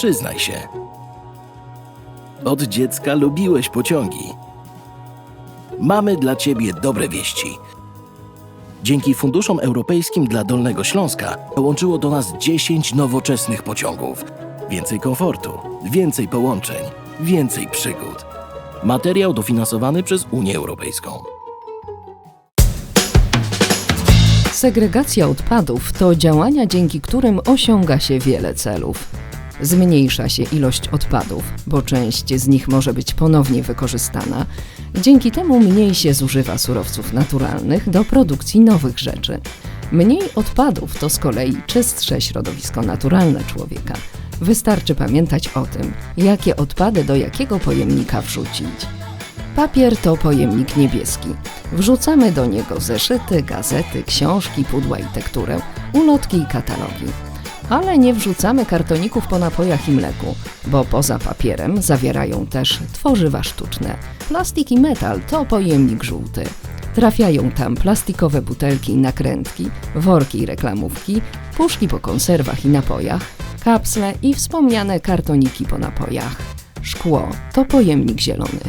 Przyznaj się. Od dziecka lubiłeś pociągi. Mamy dla ciebie dobre wieści. Dzięki funduszom europejskim dla Dolnego Śląska dołączyło do nas 10 nowoczesnych pociągów. Więcej komfortu, więcej połączeń, więcej przygód. Materiał dofinansowany przez Unię Europejską. Segregacja odpadów to działania, dzięki którym osiąga się wiele celów. Zmniejsza się ilość odpadów, bo część z nich może być ponownie wykorzystana. Dzięki temu mniej się zużywa surowców naturalnych do produkcji nowych rzeczy. Mniej odpadów to z kolei czystsze środowisko naturalne człowieka. Wystarczy pamiętać o tym, jakie odpady do jakiego pojemnika wrzucić. Papier to pojemnik niebieski. Wrzucamy do niego zeszyty, gazety, książki, pudła i tekturę, ulotki i katalogi. Ale nie wrzucamy kartoników po napojach i mleku, bo poza papierem zawierają też tworzywa sztuczne. Plastik i metal to pojemnik żółty. Trafiają tam plastikowe butelki i nakrętki, worki i reklamówki, puszki po konserwach i napojach, kapsle i wspomniane kartoniki po napojach. Szkło to pojemnik zielony.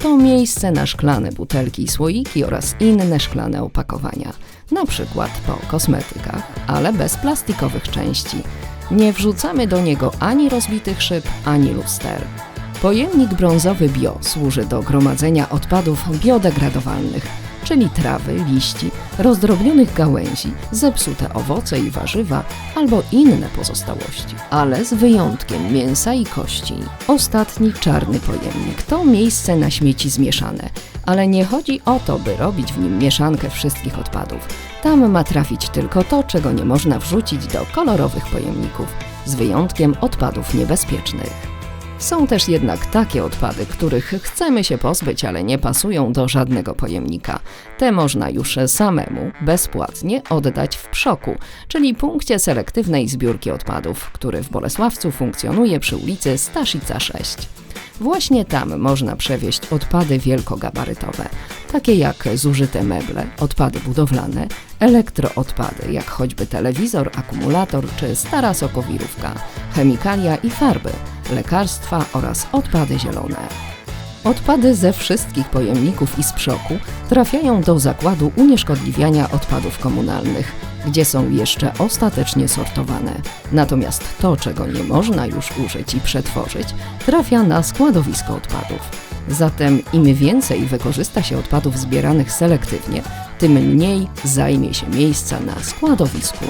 To miejsce na szklane butelki i słoiki oraz inne szklane opakowania, na przykład po kosmetykach, ale bez plastikowych części. Nie wrzucamy do niego ani rozbitych szyb, ani luster. Pojemnik brązowy bio służy do gromadzenia odpadów biodegradowalnych, czyli trawy, liści, rozdrobnionych gałęzi, zepsute owoce i warzywa albo inne pozostałości, ale z wyjątkiem mięsa i kości. Ostatni czarny pojemnik to miejsce na śmieci zmieszane, ale nie chodzi o to, by robić w nim mieszankę wszystkich odpadów. Tam ma trafić tylko to, czego nie można wrzucić do kolorowych pojemników, z wyjątkiem odpadów niebezpiecznych. Są też jednak takie odpady, których chcemy się pozbyć, ale nie pasują do żadnego pojemnika. Te można już samemu, bezpłatnie oddać w Przoku, czyli punkcie selektywnej zbiórki odpadów, który w Bolesławcu funkcjonuje przy ulicy Staszica 6. Właśnie tam można przewieźć odpady wielkogabarytowe, takie jak zużyte meble, odpady budowlane, elektroodpady, jak choćby telewizor, akumulator czy stara sokowirówka, chemikalia i farby, lekarstwa oraz odpady zielone. Odpady ze wszystkich pojemników i z przoku trafiają do zakładu unieszkodliwiania odpadów komunalnych, gdzie są jeszcze ostatecznie sortowane. Natomiast to, czego nie można już użyć i przetworzyć, trafia na składowisko odpadów. Zatem im więcej wykorzysta się odpadów zbieranych selektywnie, tym mniej zajmie się miejsca na składowisku.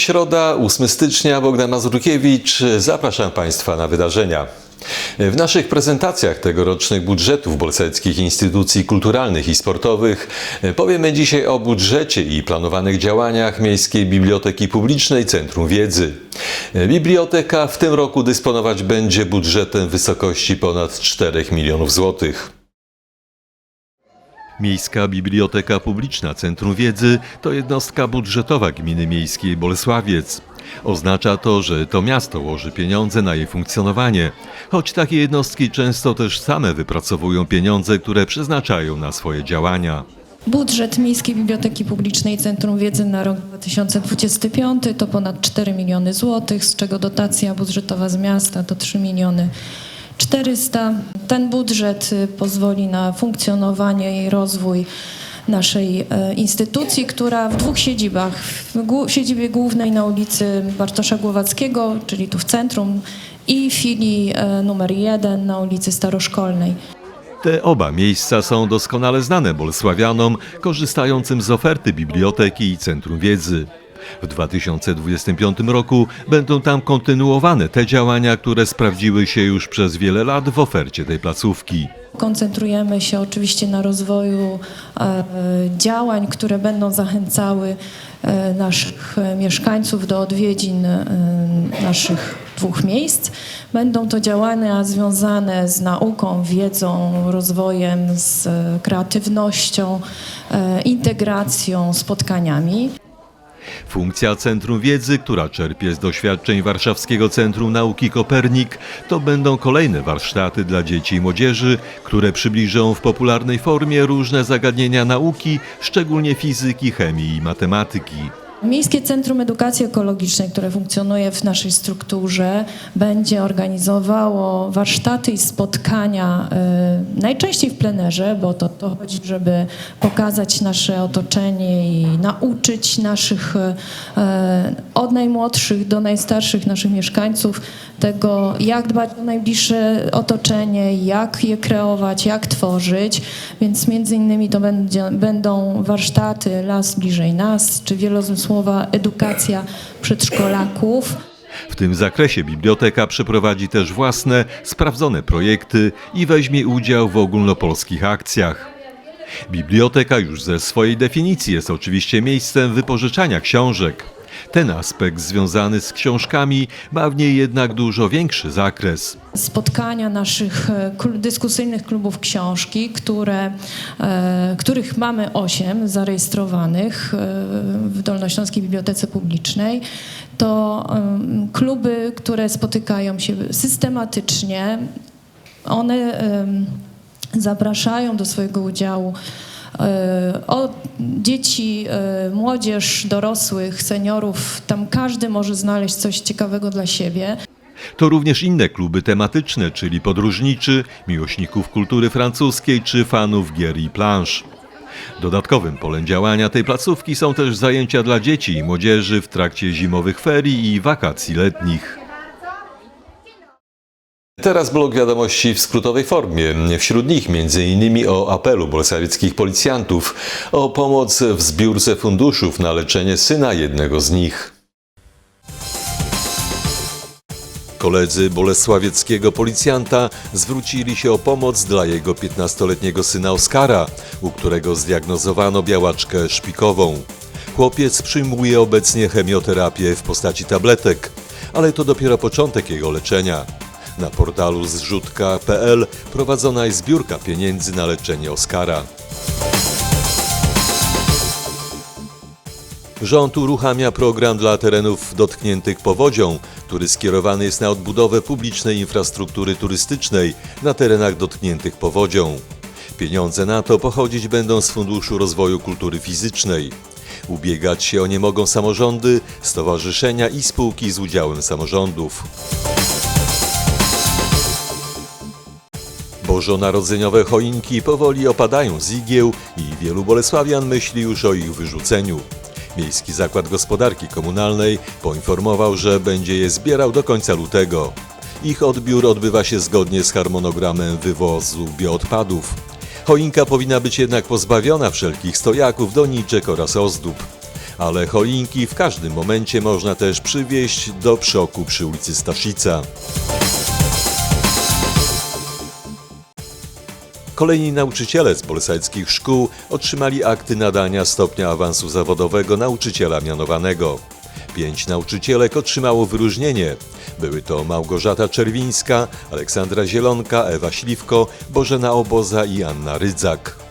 Środa, 8 stycznia, Bogdan Mazurkiewicz. Zapraszam Państwa na wydarzenia. W naszych prezentacjach tegorocznych budżetów bolseckich instytucji kulturalnych i sportowych powiemy dzisiaj o budżecie i planowanych działaniach Miejskiej Biblioteki Publicznej Centrum Wiedzy. Biblioteka w tym roku dysponować będzie budżetem w wysokości ponad 4 milionów złotych. Miejska Biblioteka Publiczna Centrum Wiedzy to jednostka budżetowa gminy miejskiej Bolesławiec. Oznacza to, że to miasto łoży pieniądze na jej funkcjonowanie, choć takie jednostki często też same wypracowują pieniądze, które przeznaczają na swoje działania. Budżet Miejskiej Biblioteki Publicznej Centrum Wiedzy na rok 2025 to ponad 4 miliony złotych, z czego dotacja budżetowa z miasta to 3 miliony 400. Ten budżet y, pozwoli na funkcjonowanie i rozwój naszej e, instytucji, która w dwóch siedzibach, w siedzibie głównej na ulicy Bartosza Głowackiego, czyli tu w centrum i filii e, numer jeden na ulicy Staroszkolnej. Te oba miejsca są doskonale znane bolesławianom korzystającym z oferty biblioteki i Centrum Wiedzy. W 2025 roku będą tam kontynuowane te działania, które sprawdziły się już przez wiele lat w ofercie tej placówki. Koncentrujemy się oczywiście na rozwoju e, działań, które będą zachęcały e, naszych mieszkańców do odwiedzin e, naszych dwóch miejsc. Będą to działania związane z nauką, wiedzą, rozwojem, z kreatywnością, integracją, spotkaniami. Funkcja Centrum Wiedzy, która czerpie z doświadczeń Warszawskiego Centrum Nauki Kopernik, to będą kolejne warsztaty dla dzieci i młodzieży, które przybliżą w popularnej formie różne zagadnienia nauki, szczególnie fizyki, chemii i matematyki. Miejskie Centrum Edukacji Ekologicznej, które funkcjonuje w naszej strukturze, będzie organizowało warsztaty i spotkania, y, najczęściej w plenerze, bo to, to chodzi, żeby pokazać nasze otoczenie i nauczyć naszych, y, od najmłodszych do najstarszych naszych mieszkańców tego, jak dbać o najbliższe otoczenie, jak je kreować, jak tworzyć. Więc między innymi to będzie, będą warsztaty Las bliżej nas, czy wielozmysłowa edukacja przedszkolaków. W tym zakresie biblioteka przeprowadzi też własne, sprawdzone projekty i weźmie udział w ogólnopolskich akcjach. Biblioteka już ze swojej definicji jest oczywiście miejscem wypożyczania książek. Ten aspekt związany z książkami ma w niej jednak dużo większy zakres. spotkania naszych e, dyskusyjnych klubów książki, które, e, których mamy osiem zarejestrowanych e, w Dolnośląskiej Bibliotece Publicznej. To kluby, które spotykają się systematycznie. One zapraszają do swojego udziału e, od dzieci, e, młodzież, dorosłych, seniorów. Tam każdy może znaleźć coś ciekawego dla siebie. To również inne kluby tematyczne, czyli podróżniczy, miłośników kultury francuskiej czy fanów gier i plansz. Dodatkowym polem działania tej placówki są też zajęcia dla dzieci i młodzieży w trakcie zimowych ferii i wakacji letnich. Teraz blok wiadomości w skrótowej formie. Wśród nich m.in. o apelu bolsawieckich policjantów o pomoc w zbiórce funduszów na leczenie syna jednego z nich. Koledzy bolesławieckiego policjanta zwrócili się o pomoc dla jego 15-letniego syna Oskara, u którego zdiagnozowano białaczkę szpikową. Chłopiec przyjmuje obecnie chemioterapię w postaci tabletek, ale to dopiero początek jego leczenia. Na portalu zrzutka.pl prowadzona jest zbiórka pieniędzy na leczenie Oskara. Rząd uruchamia program dla terenów dotkniętych powodzią, który skierowany jest na odbudowę publicznej infrastruktury turystycznej na terenach dotkniętych powodzią. Pieniądze na to pochodzić będą z Funduszu Rozwoju Kultury Fizycznej. Ubiegać się o nie mogą samorządy, stowarzyszenia i spółki z udziałem samorządów. Bożonarodzeniowe choinki powoli opadają z igieł i wielu bolesławian myśli już o ich wyrzuceniu. Miejski Zakład Gospodarki Komunalnej poinformował, że będzie je zbierał do końca lutego. Ich odbiór odbywa się zgodnie z harmonogramem wywozu bioodpadów. Choinka powinna być jednak pozbawiona wszelkich stojaków, doniczek oraz ozdób. Ale choinki w każdym momencie można też przywieźć do przoku przy ulicy Staszica. Kolejni nauczyciele z bolesajskich szkół otrzymali akty nadania stopnia awansu zawodowego nauczyciela mianowanego. Pięć nauczycielek otrzymało wyróżnienie. Były to Małgorzata Czerwińska, Aleksandra Zielonka, Ewa Śliwko, Bożena Oboza i Anna Rydzak.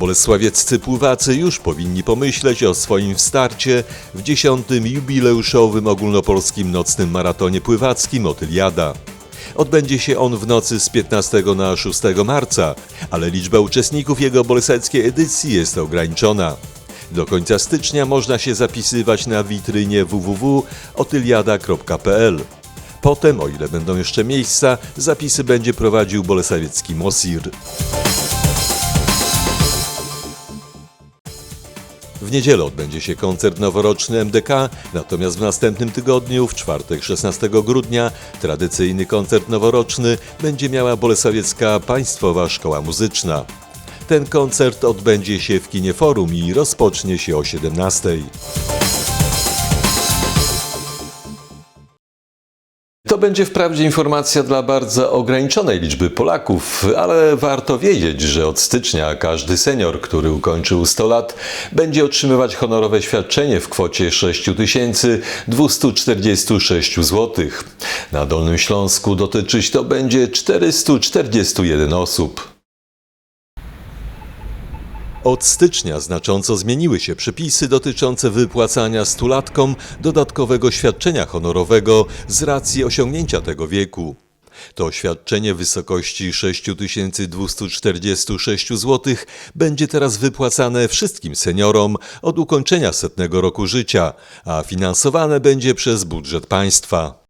Bolesławieccy pływacy już powinni pomyśleć o swoim starcie w dziesiątym jubileuszowym ogólnopolskim nocnym maratonie pływackim Otyliada. Odbędzie się on w nocy z 15 na 6 marca, ale liczba uczestników jego boleseckiej edycji jest ograniczona. Do końca stycznia można się zapisywać na witrynie www.otyliada.pl. Potem, o ile będą jeszcze miejsca, zapisy będzie prowadził bolesawiecki Mosir. W niedzielę odbędzie się koncert noworoczny MDK, natomiast w następnym tygodniu, w czwartek 16 grudnia, tradycyjny koncert noworoczny będzie miała Bolesawiecka Państwowa Szkoła Muzyczna. Ten koncert odbędzie się w kinie Forum i rozpocznie się o 17. będzie wprawdzie informacja dla bardzo ograniczonej liczby Polaków, ale warto wiedzieć, że od stycznia każdy senior, który ukończył 100 lat, będzie otrzymywać honorowe świadczenie w kwocie 6246 zł. Na Dolnym Śląsku dotyczyć to będzie 441 osób. Od stycznia znacząco zmieniły się przepisy dotyczące wypłacania stulatkom dodatkowego świadczenia honorowego z racji osiągnięcia tego wieku. To świadczenie w wysokości 6246 zł będzie teraz wypłacane wszystkim seniorom od ukończenia setnego roku życia, a finansowane będzie przez budżet państwa.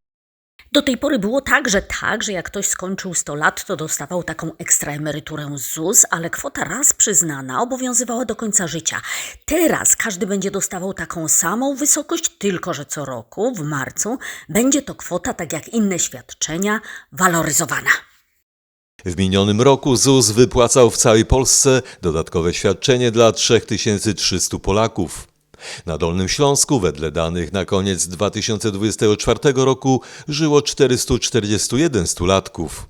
Do tej pory było tak, że tak, że jak ktoś skończył 100 lat, to dostawał taką ekstra emeryturę z ZUS, ale kwota raz przyznana obowiązywała do końca życia. Teraz każdy będzie dostawał taką samą wysokość, tylko że co roku, w marcu, będzie to kwota, tak jak inne świadczenia, waloryzowana. W minionym roku ZUS wypłacał w całej Polsce dodatkowe świadczenie dla 3300 Polaków. Na Dolnym Śląsku, wedle danych na koniec 2024 roku, żyło 441 stulatków.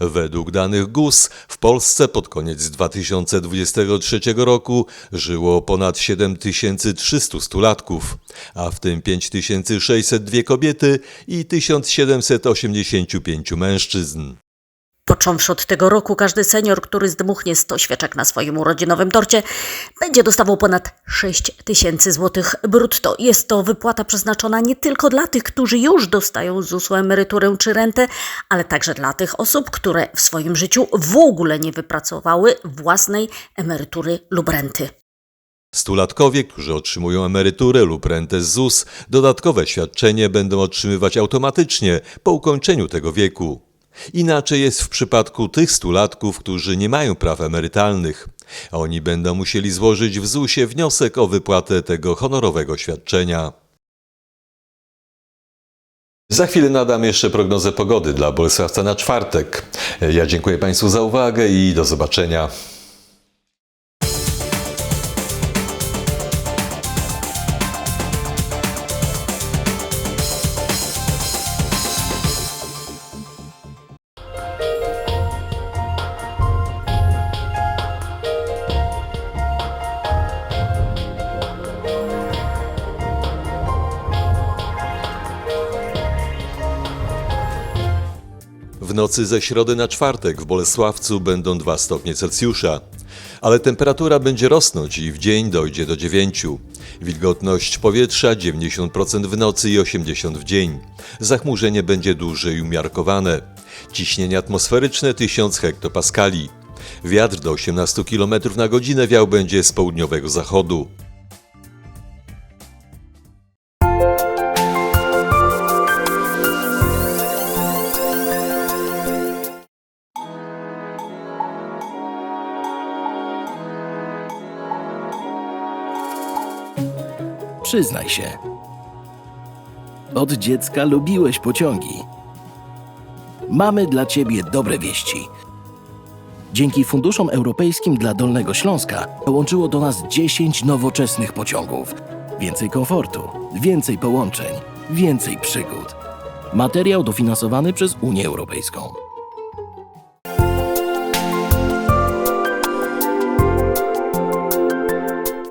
Według danych GUS w Polsce pod koniec 2023 roku żyło ponad 7300 stulatków, a w tym 5602 kobiety i 1785 mężczyzn. Począwszy od tego roku, każdy senior, który zdmuchnie 100 świeczek na swoim urodzinowym torcie, będzie dostawał ponad 6 tysięcy złotych brutto. Jest to wypłata przeznaczona nie tylko dla tych, którzy już dostają ZUS-u emeryturę czy rentę, ale także dla tych osób, które w swoim życiu w ogóle nie wypracowały własnej emerytury lub renty. Stulatkowie, którzy otrzymują emeryturę lub rentę z ZUS, dodatkowe świadczenie będą otrzymywać automatycznie po ukończeniu tego wieku. Inaczej jest w przypadku tych stulatków, którzy nie mają praw emerytalnych. Oni będą musieli złożyć w ZUS-ie wniosek o wypłatę tego honorowego świadczenia. Za chwilę nadam jeszcze prognozę pogody dla Bolesławca na czwartek. Ja dziękuję Państwu za uwagę i do zobaczenia. Nocy ze środy na czwartek w Bolesławcu będą 2 stopnie Celsjusza, ale temperatura będzie rosnąć i w dzień dojdzie do 9. Wilgotność powietrza 90% w nocy i 80% w dzień. Zachmurzenie będzie duże i umiarkowane. Ciśnienie atmosferyczne 1000 hektopaskali. Wiatr do 18 km na godzinę wiał będzie z południowego zachodu. Przyznaj się. Od dziecka lubiłeś pociągi. Mamy dla ciebie dobre wieści. Dzięki funduszom europejskim dla Dolnego Śląska dołączyło do nas 10 nowoczesnych pociągów. Więcej komfortu, więcej połączeń, więcej przygód. Materiał dofinansowany przez Unię Europejską.